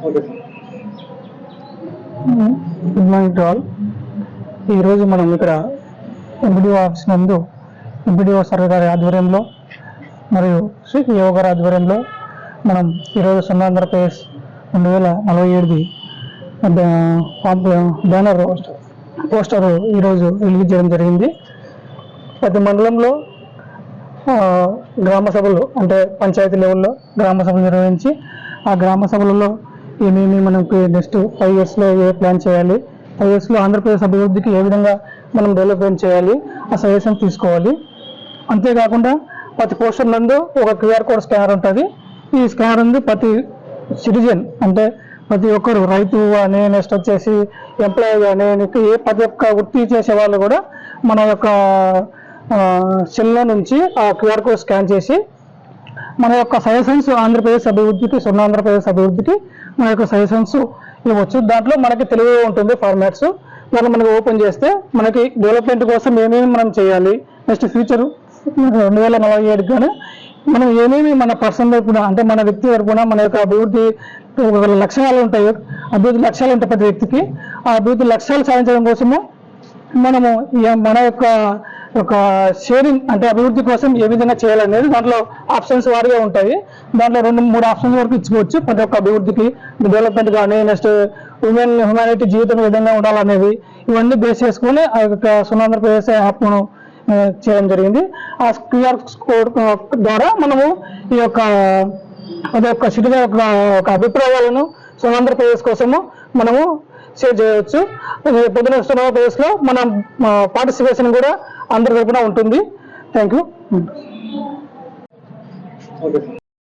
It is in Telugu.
గుడ్ మార్నింగ్ ఆల్ ఈరోజు మనం ఇక్కడ ఎంబీడీఓ ఆఫీస్ నందు ఎంబీడీఓ సర్వే గారి ఆధ్వర్యంలో మరియు శ్రీ యోగ గారి ఆధ్వర్యంలో మనం ఈరోజు సున్నాంధ్ర ఆంధ్రప్రదేశ్ రెండు వేల నలభై ఏడుది బ్యానర్ పోస్టర్ ఈరోజు రిలీజ్ చేయడం జరిగింది. ప్రతి మండలంలో గ్రామ సభలు అంటే పంచాయతీ లెవెల్లో గ్రామ సభలు నిర్వహించి ఆ గ్రామ సభలలో ఏమేమి మనకి నెక్స్ట్ ఫైవ్ ఇయర్స్లో ఏ ప్లాన్ చేయాలి? ఫైవ్ ఇయర్స్లో ఆంధ్రప్రదేశ్ అభివృద్ధికి ఏ విధంగా మనం డెవలప్మెంట్ చేయాలి? ఆ సజెషన్ తీసుకోవాలి. అంతేకాకుండా ప్రతి పోస్టర్ నందు ఒక క్యూఆర్ కోడ్ స్కానర్ ఉంటుంది. ఈ స్కానర్ ఉంది ప్రతి సిటిజన్ అంటే ప్రతి ఒక్కరు రైతు కానీ నెక్స్ట్ వచ్చేసి ఎంప్లాయీ కానీ ఏ ప్రతి ఒక్క వృత్తి చేసే వాళ్ళు కూడా మన యొక్క సెల్లో నుంచి ఆ క్యూఆర్ కోడ్ స్కాన్ చేసి మన యొక్క సజెషన్స్ ఆంధ్రప్రదేశ్ అభివృద్ధికి సున్న ఆంధ్రప్రదేశ్ అభివృద్ధికి మన యొక్క సజెషన్స్ ఇవ్వచ్చు. దాంట్లో మనకి తెలుగులో ఉంటుంది ఫార్మాట్స్ దాన్ని మనకి ఓపెన్ చేస్తే మనకి డెవలప్మెంట్ కోసం ఏమేమి మనం చేయాలి? నెక్స్ట్ ఫ్యూచర్ రెండు వేల నలభై ఏడుకి కానీ మనం ఏమేమి మన పర్సన్ తరపున అంటే మన వ్యక్తి తరపున మన యొక్క అభివృద్ధి లక్ష్యాలు ఉంటాయి. అభివృద్ధి లక్ష్యాలు ఉంటాయి ప్రతి వ్యక్తికి. ఆ అభివృద్ధి లక్ష్యాలు సాధించడం కోసము మనము మన యొక్క ఒక షేరింగ్ అంటే అభివృద్ధి కోసం ఏ విధంగా చేయాలనేది దాంట్లో ఆప్షన్స్ వారిగా ఉంటాయి. దాంట్లో రెండు మూడు ఆప్షన్స్ వరకు ఇచ్చుకోవచ్చు. ప్రతి ఒక్క అభివృద్ధికి డెవలప్మెంట్ కానీ నెక్స్ట్ ఉమెన్ హ్యుమానిటీ జీవితం విధంగా ఉండాలనేది ఇవన్నీ బేస్ చేసుకొని ఆ యొక్క సునాంధ్రప్రదేశ్ యాప్ను చేయడం జరిగింది. ఆ క్యూఆర్ కోడ్ ద్వారా మనము ఈ యొక్క అదే ఒక సిటిజన్ యొక్క ఒక అభిప్రాయాలను సునాంధ్రప్రదేశ్ కోసము మనము షేర్ చేయవచ్చు. పొద్దున సునాంధ్రప్రదేశ్లో మనం పార్టిసిపేషన్ కూడా అందరి తరపున ఉంటుంది. Thank you okay